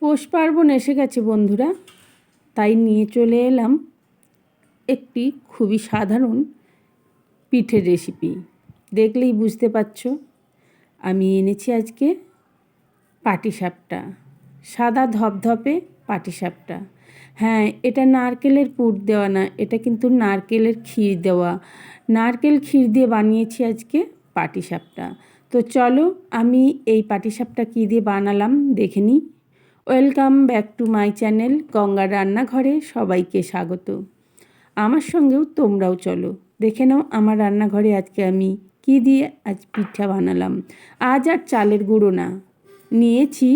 পৌষ পার্বণ এসে গেছে বন্ধুরা। তাই নিয়ে চলে এলাম একটি খুবই সাধারণ পিঠের রেসিপি দেখলেই বুঝতে পারছ, আমি এনেছি আজকে পাটিসাপটা। সাদা ধপধপে পাটিসাপটা। হ্যাঁ এটা নারকেলের পুর দেওয়া না, এটা কিন্তু নারকেলের ক্ষীর দেওয়া। নারকেল ক্ষীর দিয়ে বানিয়েছি আজকে পাটিসাপটা। তো চলো আমি এই পাটিসাপটা কী দিয়ে বানালাম দেখে নিই। Welcome back to my channel গঙ্গার রান্নাঘরে সবাইকে স্বাগত। আমার সঙ্গেও তোমরাও চলো। দেখে নাও আমার রান্নাঘরে আজকে আমি কি দিয়ে আজ পিঠা বানালাম। আজ আর চালের গুঁড়ো না। নিয়েছি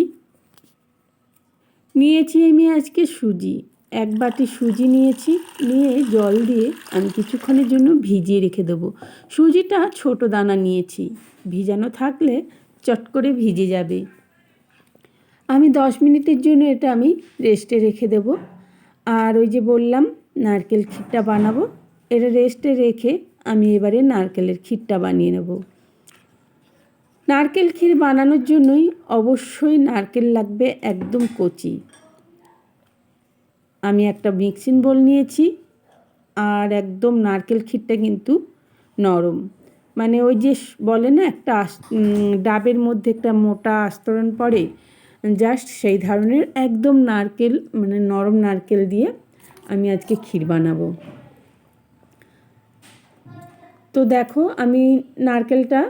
নিয়েছি আমি আজকে সুজি। এক বাটি সুজি নিয়েছি, নিয়ে জল দিয়ে আমি কিছুক্ষণের জন্য ভিজিয়ে রেখে দেবো। সুজিটা ছোট দানা নিয়েছি। ভিজানো থাকলে চট করে ভিজে যাবে। আমি দশ মিনিটের জন্য এটা আমি রেস্টে রেখে দেব। আর ওই যে বললাম, নারকেল ক্ষীরটা বানাবো। এটা রেস্টে রেখে আমি এবারে নারকেলের ক্ষীরটা বানিয়ে নেব। নারকেল ক্ষীর বানানোর জন্যই অবশ্যই নারকেল লাগবে একদম কচি। আমি একটা মিক্সিং বোল নিয়েছি আর একদম নারকেল ক্ষীরটা কিন্তু নরম। মানে ওই যে বলে না, একটা ডাবের মধ্যে একটা মোটা আস্তরণ পড়ে জাস্ট সেই ধরনের একদম নারকেল মানে নরম নারকেল দিয়ে আমি আজকে ক্ষীর বানাবো। তো দেখো, আমি নারকেলটা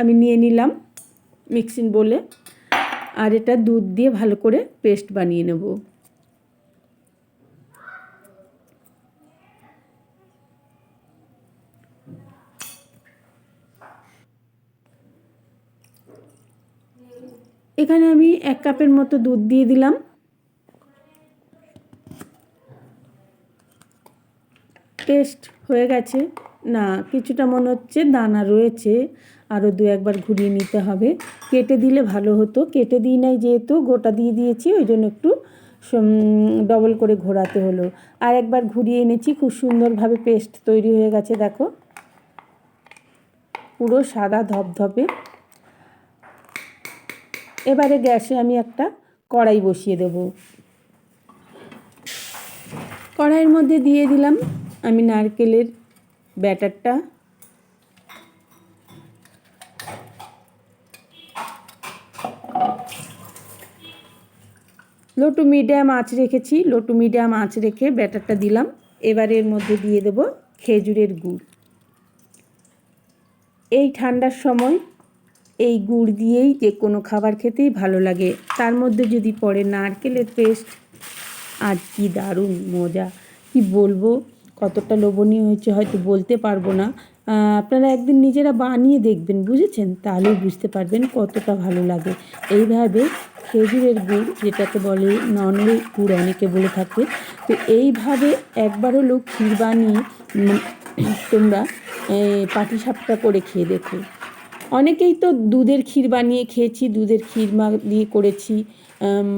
আমি নিয়ে নিলাম মিক্সিং বলে আর এটা দুধ দিয়ে ভালো করে পেস্ট বানিয়ে নেব। এখানে আমি এক কাপের মতো দুধ দিয়ে দিলাম। পেস্ট হয়ে গেছে। না, কিছুটা মনে হচ্ছে দানা রয়েছে। আরও দু একবার ঘুরিয়ে নিতে হবে। কেটে দিলে ভালো হতো। কেটে দিই নাই যেহেতু, গোটা দিয়ে দিয়েছি, ওই জন্য একটু ডবল করে ঘোরাতে হলো। আর একবার ঘুরিয়ে এনেছি, খুব সুন্দরভাবে পেস্ট তৈরি হয়ে গেছে, দেখো। পুরো সাদা ধপধপে। এবারে গ্যাসে আমি একটা কড়াই বসিয়ে দেব। কড়াইয়ের মধ্যে দিয়ে দিলাম আমি নারকেলের ব্যাটারটা। লো টু মিডিয়াম আঁচ রেখেছি লো টু মিডিয়াম আঁচ রেখে ব্যাটারটা দিলাম। এবার এর মধ্যে দিয়ে দেব খেজুরের গুড়। এই ঠান্ডার সময় এই গুড় দিয়েই যে কোনো খাবার খেতেই ভালো লাগে। তার মধ্যে যদি পড়ে নারকেলের পেস্ট। আর কি দারুণ মজা। কি বলব? কতটা লোভনীয় হয়েছে, হয়তো বলতে পারব না। আপনারা একদিন নিজেরা বানিয়ে দেখবেন, বুঝেছেন? তাহলেই বুঝতে পারবেন কতটা ভালো লাগে। এইভাবে খেজুরের গুড়, যেটাকে বলে ননের গুড় অনেকে বলে থাকে, তো এইভাবে একবার হলেও ক্ষীর বানিয়ে তোমরা পাটিসাপটা করে খেয়ে দেখো। অনেকেই তো দুধের ক্ষীর বানিয়ে খেয়েছি, দুধের ক্ষীর মা দিয়ে করেছি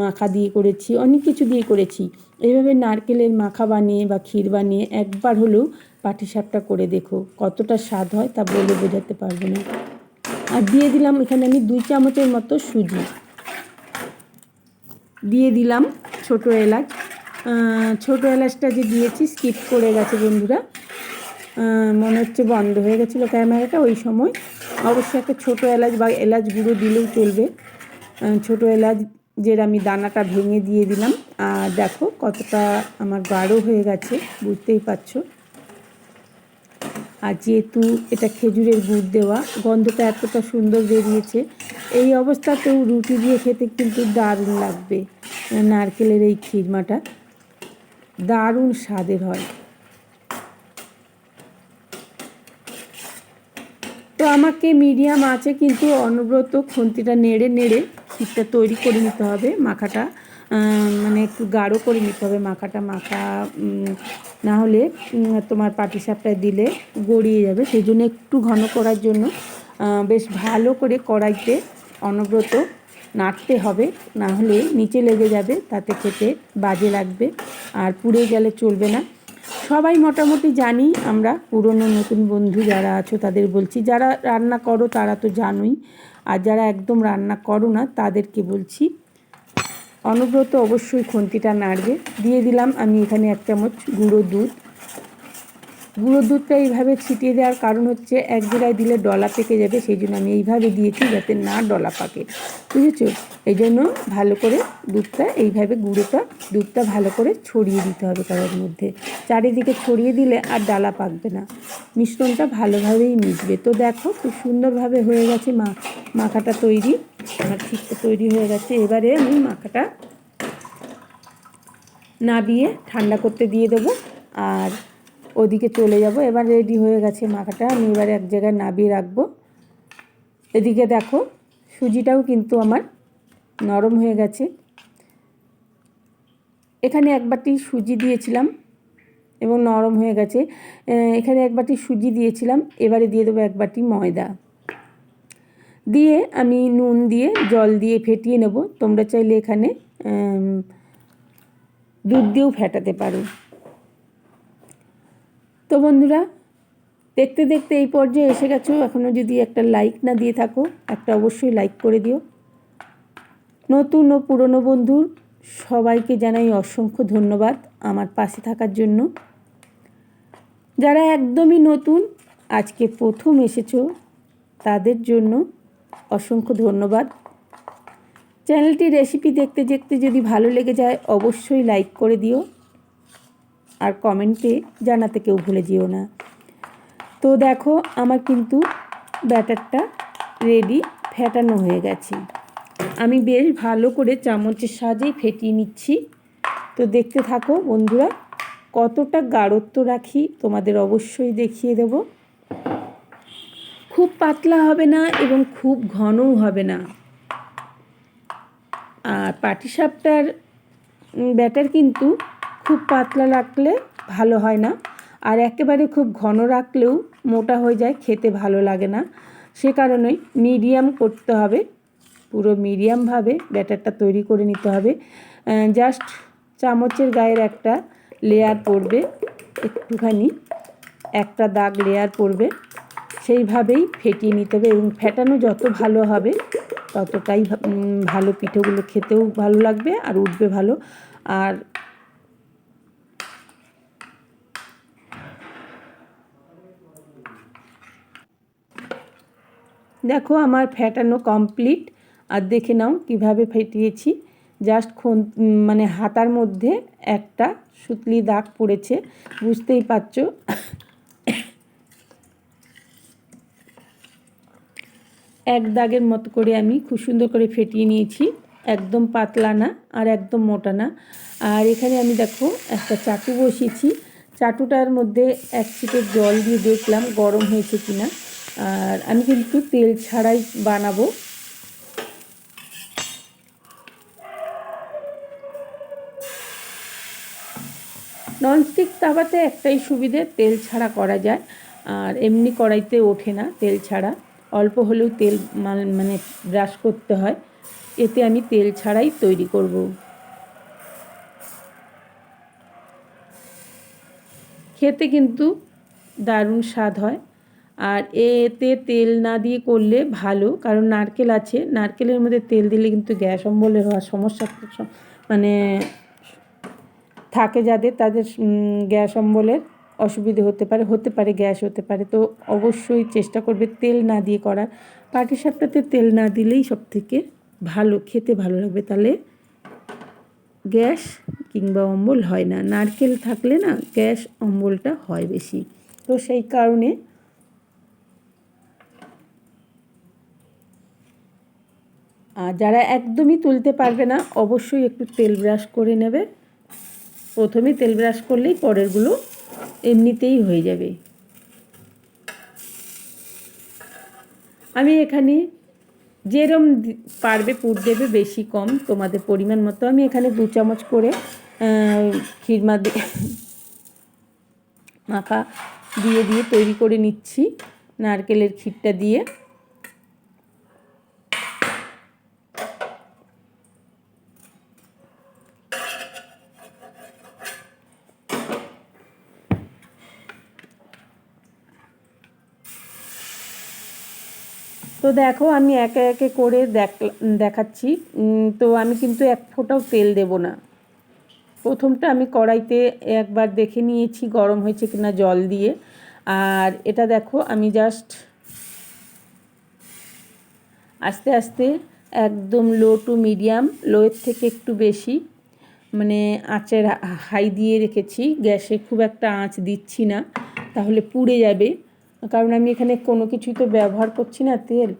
মাখা দিয়ে করেছি, অনেক কিছু দিয়ে করেছি। এইভাবে নারকেলের মাখা বানিয়ে বা ক্ষীর বানিয়ে একবার হলেও পাটিসাপটা করে দেখো, কতটা স্বাদ হয় তা বলে বোঝাতে পারব না। আর দিয়ে দিলাম এখানে আমি দুই চামচের মতো সুজি। দিয়ে দিলাম ছোটো এলাচ। ছোটো এলাচটা যে দিয়েছি স্কিপ করে গেছে বন্ধুরা। মনে হচ্ছে বন্ধ হয়ে গেছিল ক্যামেরাটা, ওই সময় অবশ্যই একটা ছোটো এলাচ বা এলাচ গুঁড়ো দিলেও চলবে। ছোটো এলাচ যের আমি দানাটা ভেঙে দিয়ে দিলাম। আর দেখো কতটা আমার গাঢ় হয়ে গেছে, বুঝতেই পারছ? আর যেহেতু এটা খেজুরের গুড় দেওয়া, গন্ধটা এতটা সুন্দর বেরিয়েছে, এই অবস্থাতেও রুটি দিয়ে খেতে কিন্তু দারুণ লাগবে। নারকেলের এই ক্ষীরমাটা দারুণ স্বাদের হয়। আমাকে মিডিয়াম আছে, কিন্তু অনব্রত খুন্তিটা নেড়ে নেড়ে ক্ষীরটা তৈরি করে নিতে হবে, মাখাটা মানে একটু গাঢ় করে নিতে হবে মাখাটা, মাখা না হলে তোমার পাটিসাপটায় দিলে গড়িয়ে যাবে। সেই জন্য একটু ঘন করার জন্য বেশ ভালো করে কড়াইতে অনব্রত নাড়তে হবে, না হলে নিচে লেগে যাবে, তাতে খেতে বাজে লাগবে, আর পুড়ে গেলে চলবে না। সবাই মোটামুটি জানি আমরা পুরনো নতুন বন্ধু যারা আছো তাদের বলছি, যারা রান্না করো তারা তো জানোই, আর যারা একদম রান্না করো না তাদেরকে বলছি, অনব্রত অবশ্যই খুন্তিটা নাড়বে। দিয়ে দিলাম আমি এখানে এক চামচ গুঁড়ো দুধ। গুঁড়ো দুধটা এইভাবে ছিটিয়ে দেওয়ার কারণ হচ্ছে এক জায়গায় দিলে ডলা পেকে যাবে, সেই জন্য আমি এইভাবে দিয়েছি যাতে না ডলা পাকে। বুঝেছ? এই জন্য ভালো করে দুধটা, এইভাবে গুঁড়োটা, দুধটা ভালো করে ছড়িয়ে দিতে হবে কড়ার মধ্যে। চারিদিকে ছড়িয়ে দিলে আর ডালা পাকবে না। মিশ্রণটা ভালোভাবেই মিশবে। তো দেখো খুব সুন্দরভাবে হয়ে গেছে মা, মাখাটা তৈরি। আমার ঠিকটা তৈরি হয়ে গেছে। এবারে আমি মাখাটা নাবিয়ে ঠান্ডা করতে দিয়ে দেবো। আর ওদিকে চলে যাব। এবার রেডি হয়ে গেছে মাখাটা। আমি এবার এক জায়গায় নাবিয়ে রাখব। এদিকে দেখো, সুজিটাও কিন্তু আমার নরম হয়ে গেছে। এখানে এক বাটি সুজি দিয়েছিলাম এবং নরম হয়ে গেছে। এখানে এক বাটি সুজি দিয়েছিলাম। এবারে দিয়ে দেবো এক বাটি ময়দা। দিয়ে আমি নুন দিয়ে জল দিয়ে ফেটিয়ে নেব। তোমরা চাইলে এখানে দুধ দিয়েও ফেটাতে পারো। তো বন্ধুরা, দেখতে দেখতে এই পর্যায়ে এসে গেছো। এখনও যদি একটা লাইক না দিয়ে থাকো, একটা অবশ্যই লাইক করে দিও। নতুন ও পুরনো বন্ধুর সবাইকে জানাই অসংখ্য ধন্যবাদ আমার পাশে থাকার জন্য। যারা একদমই নতুন, আজকে প্রথম এসেছ, তাদের জন্য অসংখ্য ধন্যবাদ। চ্যানেলটি রেসিপি দেখতে দেখতে যদি ভালো লেগে যায়, অবশ্যই লাইক করে দিও। আর কমেন্টে জানাতে কেউ ভুলে যেও না। তো দেখো, আমার কিন্তু ব্যাটারটা রেডি ফেটানো হয়ে গেছে। আমি বেশ ভালো করে চামচের সাহায্যেই ফেটিয়ে নিচ্ছি। তো দেখতে থাকো বন্ধুরা, কতটা গাঢ়ত্ব রাখি, তোমাদের অবশ্যই দেখিয়ে দেব। খুব পাতলা হবে না এবং খুব ঘনও হবে না। আর পাটিসাপটার ব্যাটার কিন্তু খুব পাতলা রাখলে ভালো হয় না। আর একেবারে খুব ঘন রাখলেও মোটা হয়ে যায়, খেতে ভালো লাগে না। সে কারণেই মিডিয়াম করতে হবে। পুরো মিডিয়ামভাবে ব্যাটারটা তৈরি করে নিতে হবে। জাস্ট চামচের গায়ের একটা লেয়ার পড়বে, একটুখানি, একটা দাগ লেয়ার পড়বে। সেইভাবেই ফেটিয়ে নিতে হবে এবং ফেটানো যত ভালো হবে, ততটাই ভালো পিঠেগুলো খেতেও ভালো লাগবে আর উঠবে ভালো। আর দেখো আমার ফেটানো কমপ্লিট আর দেখে নাও কীভাবে ফেটিয়েছি। জাস্ট খন মানে হাতার মধ্যে একটা সুতলি দাগ পড়েছে। বুঝতেই পারছ? এক দাগের মতো করে আমি খুব সুন্দর করে ফেটিয়ে নিয়েছি। একদম পাতলা না আর একদম মোটা না। আর এখানে আমি দেখো একটা চাটু বসিয়েছি। চাটুটার মধ্যে এক ছিটে জল দিয়ে দেখলাম গরম হয়েছে কিনা। আর আমি কিন্তু তেল ছাড়াই বানাবো। ননস্টিক তাওয়াতে একটাই সুবিধে, তেল ছাড়া করা যায়। আর এমনি কড়াইতে ওঠে না তেল ছাড়া। অল্প হলেও তেল মানে ব্রাশ করতে হয়। এতে আমি তেল ছাড়াই তৈরি করব। খেতে কিন্তু দারুণ স্বাদ হয়। আর এতে তেল না দিয়ে করলে ভালো, কারণ নারকেল আছে। নারকেলের মধ্যে তেল দিলে কিন্তু গ্যাস অম্বলের হওয়ার সমস্যা মানে থাকে যাদের, তাদের গ্যাস অম্বলের অসুবিধে হতে পারে হতে পারে, গ্যাস হতে পারে। তো অবশ্যই চেষ্টা করবে তেল না দিয়ে করার। পাটিসাপটাতে তেল না দিলেই সব থেকে ভালো, খেতে ভালো লাগবে। তাহলে গ্যাস কিংবা অম্বল হয় না। নারকেল থাকলে না গ্যাস অম্বলটা হয় বেশি। তো সেই কারণে যারা একদমই তুলতে পারবে না, অবশ্যই একটু তেল ব্রাশ করে নেবে। প্রথমে তেল ব্রাশ করলেই পরেরগুলো এমনিতেই হয়ে যাবে। আমি এখানে যেরম পারবে পুর দেবে বেশি কম, তোমাদের পরিমাণ মতো। আমি এখানে দু চামচ করে ক্ষীরমা দিয়ে মাখা দিয়ে দিয়ে তৈরি করে নিচ্ছি। নারকেলের ক্ষীরটা দিয়ে। দেখো, আমি একে একে করে দেখ, দেখাচ্ছি। তো আমি কিন্তু এক ফোঁটাও তেল দেব না। প্রথমটা আমি কড়াইতে একবার দেখে নিয়েছি, গরম হয়েছে কিনা জল দিয়ে। আর এটা দেখো, আমি জাস্ট আস্তে আস্তে একদম লো টু মিডিয়াম লোয়ের থেকে একটু বেশি মানে আঁচের হাই দিয়ে রেখেছি। গ্যাসে খুব একটা আঁচ দিচ্ছি না, তাহলে পুড়ে যাবে। কারণ আমি এখানে কোনো কিছুই তো ব্যবহার করছি না, তেল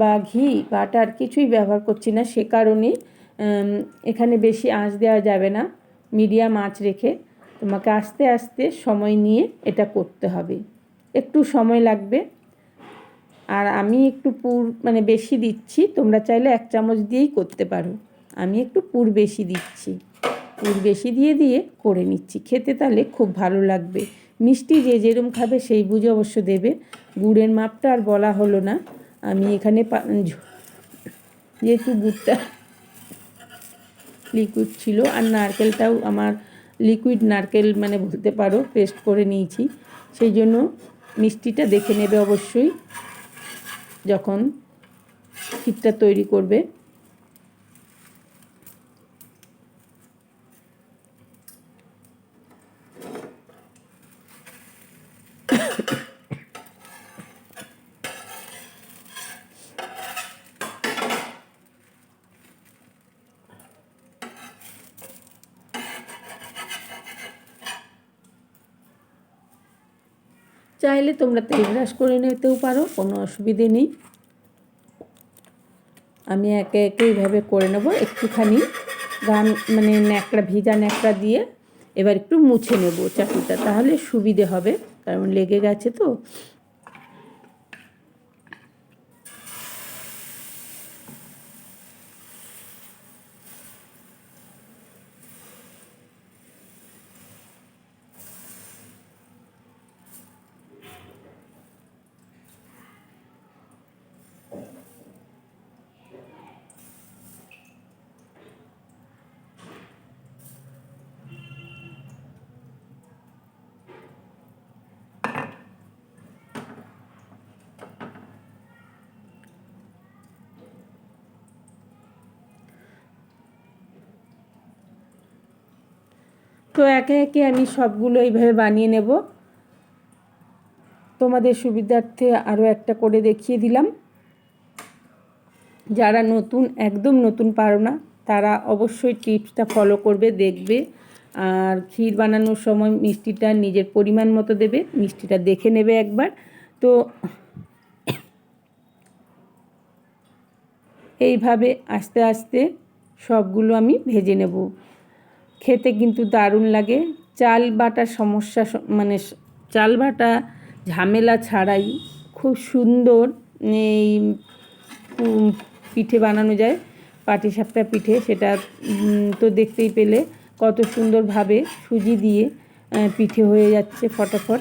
বা ঘি, বাটার কিছুই ব্যবহার করছি না। সে কারণে এখানে বেশি আঁচ দেওয়া যাবে না, মিডিয়াম আঁচ রেখে। তোমাকে আস্তে আস্তে সময় নিয়ে এটা করতে হবে। একটু সময় লাগবে। আর আমি একটু পুর মানে বেশি দিচ্ছি, তোমরা চাইলে এক চামচ দিয়েই করতে পারো। আমি একটু পুর বেশি দিচ্ছি। পুর বেশি দিয়ে দিয়ে করে নিচ্ছি। খেতে তাহলে খুব ভালো লাগবে। মিষ্টি যে যেরম খাবে সেই বুঝে অবশ্য দেবে। গুড়ের মাপটা আর বলা হলো না। আমি এখানে যেহেতু গুড়টা লিকুইড ছিল, আর নারকেলটাও আমার লিকুইড নারকেল মানে বলতে পারো পেস্ট করে নিয়েছি। সেই জন্য মিষ্টিটা দেখে নেবে অবশ্যই, যখন ক্ষীরটা তৈরি করবে। চাইলে তোমরা তেল ব্রাশ করে নিতেও পারো, কোনো অসুবিধে নেই। আমি একে একে এইভাবে করে নেব, একটুখানি গান মানে ন্যাকড়া, ভিজা ন্যাকড়া দিয়ে এবার একটু মুছে নেব চাটুটা, তাহলে সুবিধে হবে, কারণ লেগে গেছে তো। তো একে একে আমি সবগুলো এইভাবে বানিয়ে নেব। তোমাদের সুবিধার্থে আরও একটা করে দেখিয়ে দিলাম। যারা নতুন, একদম নতুন পারো না, তারা অবশ্যই টিপসটা ফলো করবে, দেখবে। আর ক্ষীর বানানোর সময় মিষ্টিটা নিজের পরিমাণ মতো দেবে, মিষ্টিটা দেখে নেবে একবার। তো এইভাবে আস্তে আস্তে সবগুলো আমি ভেজে নেব। খেতে কিন্তু দারুণ লাগে। চাল বাটার সমস্যা মানে চাল বাটা ঝামেলা ছাড়াই খুব সুন্দর এই পিঠে বানানো যায়, পাটিসাপটা পিঠে। সেটা তো দেখতেই পেলে কত সুন্দরভাবে সুজি দিয়ে পিঠে হয়ে যাচ্ছে ফটাফট।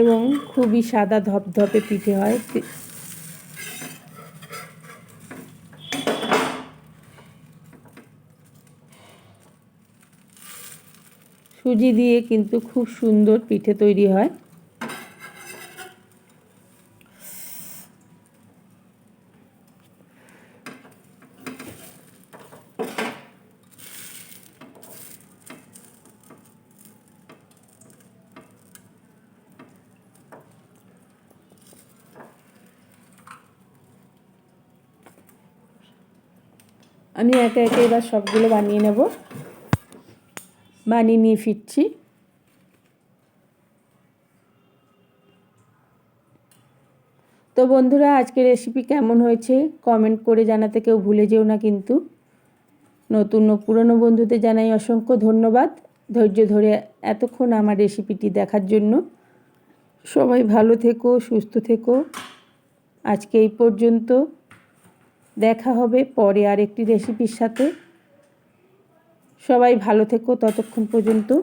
এবং খুবই সাদা ধপধপে পিঠে হয়। সুজি দিয়ে কিন্তু খুব সুন্দর পিঠে তৈরি হয়। আমি একে একে এবার সবগুলো বানিয়ে নেব। বানিয়ে নিয়ে ফিরছি। তো বন্ধুরা, আজকের রেসিপি কেমন হয়েছে কমেন্ট করে জানাতে কেউ ভুলে যেও না কিন্তু। নতুন ও পুরনো বন্ধুদের জানাই অসংখ্য ধন্যবাদ। ধৈর্য ধরে এতক্ষণ আমার রেসিপিটি দেখার জন্য। সবাই ভালো থেকো, সুস্থ থেকো। আজকে এই পর্যন্ত। দেখা হবে পরে আর একটি রেসিপির সাথে। সবাই ভালো থেকো ততক্ষণ পর্যন্ত।